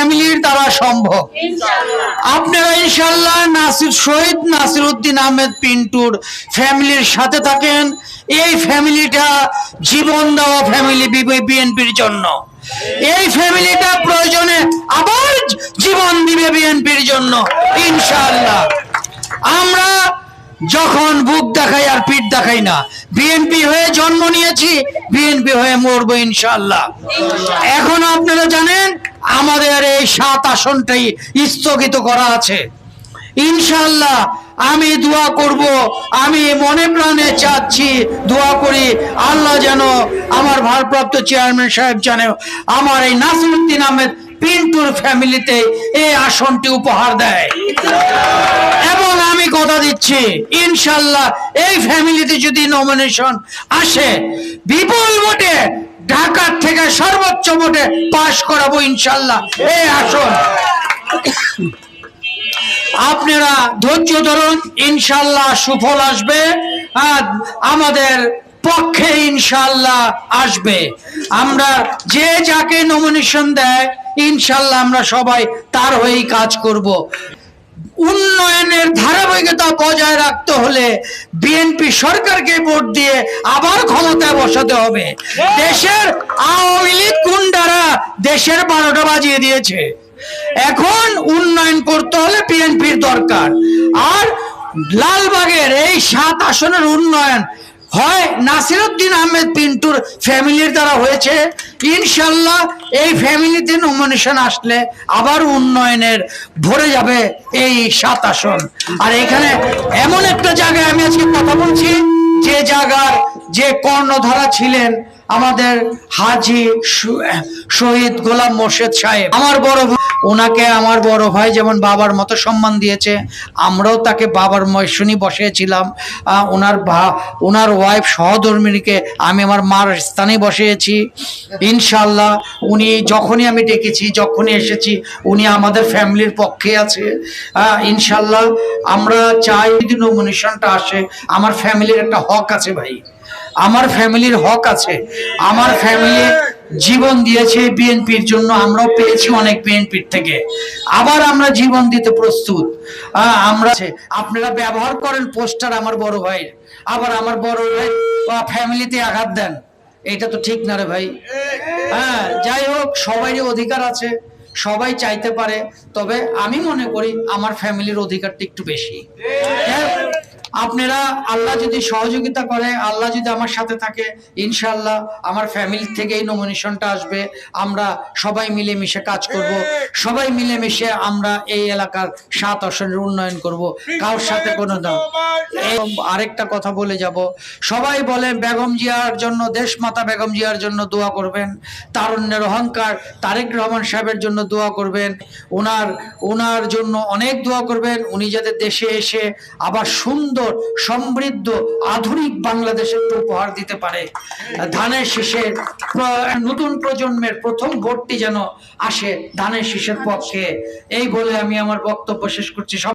ফ্যামিলির দ্বারা সম্ভব। আপনারা ইনশাল্লাহ নাসির শহীদ নাসির উদ্দিন আহমেদ পিন্টুর ফ্যামিলির সাথে থাকেন। এই ফ্যামিলিটা জীবন দেওয়া ফ্যামিলি বিএনপির জন্য। এই ফ্যামিলিটা প্রয়োজনে আবার জীবন দিবে বিএনপির জন্য ইনশাআল্লাহ। আমরা যখন বুক দেখাই আর পিঠ দেখাই না বিএনপি হয়ে জন্ম নিয়েছি বিএনপি হয়ে মরবো ইনশাল্লাহ এখন আপনারা জানেন আমাদের এই সাত আসনটাই স্থগিত করা আছে। ইনশাআল্লাহ আমি দোয়া করব, আমি মনে প্রাণে চাচ্ছি, দোয়া করি, আল্লাহ যেন আমার ভারপ্রাপ্ত চেয়ারম্যান সাহেব যেন আমার এই নাসিরুদ্দিন আহমেদ পিন্টুর ফ্যামিলিতে এই আসনটি উপহার দেয়। এবং আমি কথা দিচ্ছি ইনশাল্লাহ এই ফ্যামিলিতে যদি নমিনেশন আসে, বিপুল ভোটে থেকে সর্বোচ্চ ভোটে পাশ করাবো ইনশাল্লাহ। এই আসন। আপনারা ধৈর্য ধরুন, ইনশাল্লাহ সুফল আসবে, আর আমাদের পক্ষে ইনশাল্লাহ আসবে। আমরা যে যাকে নমিনেশন দেয়, ইনশাল্লাহ আমরা সবাই তার হয়েই কাজ করব। উন্নয়নের ধারাবাহিকতা বজায় রাখতে হলে বিএনপি সরকারকে ভোট দিয়ে আবার ক্ষমতায় বসাতে হবে। দেশের আওয়ামী লীগ গুন্ডারা দেশের বারোটা বাজিয়ে দিয়েছে। এখন উন্নয়ন করতে হলে বিএনপির দরকার। আর লালবাগের এই সাত আসনের উন্নয়ন হয় নাসিরুদ্দিন আহমেদ পিন্টুর ফ্যামিলির দ্বারা হয়েছে। ইনশাল্লাহ এই ফ্যামিলিতে নমিনেশন আসলে আবার উন্নয়নের ভরে যাবে এই সাত আসন। আর এখানে এমন একটা জায়গায় আমি আজকে কথা বলছি, যে জায়গার যে কর্ণধারা ছিলেন আমাদের হাজি শহীদ গোলাম মোর্শেদ সাহেব। আমার বড় ভাই ওনাকে আমার বড় ভাই যেমন বাবার মতো সম্মান দিয়েছে, আমরাও তাকে বাবার ময়সুনি বসিয়েছিলাম। ওনার ভা ওনার ওয়াইফ সহধর্মিনীকে আমি আমার মার স্থানে বসিয়েছি। ইনশাল্লাহ উনি যখনই আমি ডেকেছি, যখনই এসেছি, উনি আমাদের ফ্যামিলির পক্ষে আছে। ইনশাল্লাহ আমরা চাই যদি নমিনেশনটা আসে, আমার ফ্যামিলির একটা হক আছে ভাই। আমার ফ্যামিলির হক আছে। আমার ফ্যামিলি জীবন দিয়েছে বিএনপির জন্য আমরাও পেয়েছি অনেক বিএনপির থেকে। আবার আমরা জীবন দিতে প্রস্তুত। আমরা আপনারা ব্যবহার করেন পোস্টার আমার বড় ভাই আবার আমার বড় ভাই ফ্যামিলিতে আঘাত দেন। এটা তো ঠিক না রে ভাই। হ্যাঁ যাই হোক সবারই অধিকার আছে। সবাই চাইতে পারে। তবে আমি মনে করি আমার ফ্যামিলির অধিকারটা একটু বেশি। হ্যাঁ, আপনারা, আল্লাহ যদি সহযোগিতা করে, আল্লাহ যদি আমার সাথে থাকে ইনশাল্লাহ আমার ফ্যামিলি থেকেই নমিনেশনটা আসবে। আমরা সবাই মিলেমিশে কাজ করব। সবাই মিলেমিশে আমরা এই এলাকার সাত আসনের উন্নয়ন করব। কারোর সাথে কোনো দাম আরেকটা কথা বলে যাব। সবাই বলে, বেগম জিয়ার জন্য, দেশমাতা বেগম জিয়ার জন্য দোয়া করবেন। তারুণ্যের অহংকার তারেক রহমান সাহেবের জন্য দোয়া করবেন। ওনার ওনার জন্য অনেক দোয়া করবেন। উনি যাতে দেশে এসে আবার সুন্দর সমৃদ্ধ, আধুনিক বাংলাদেশের উপহার দিতে পারে। ধানের শীষের নতুন প্রজন্মের প্রথম ভোটটি যেন আসে ধানের শীষের পক্ষে। এই বলে আমি আমার বক্তব্য শেষ করছি। সব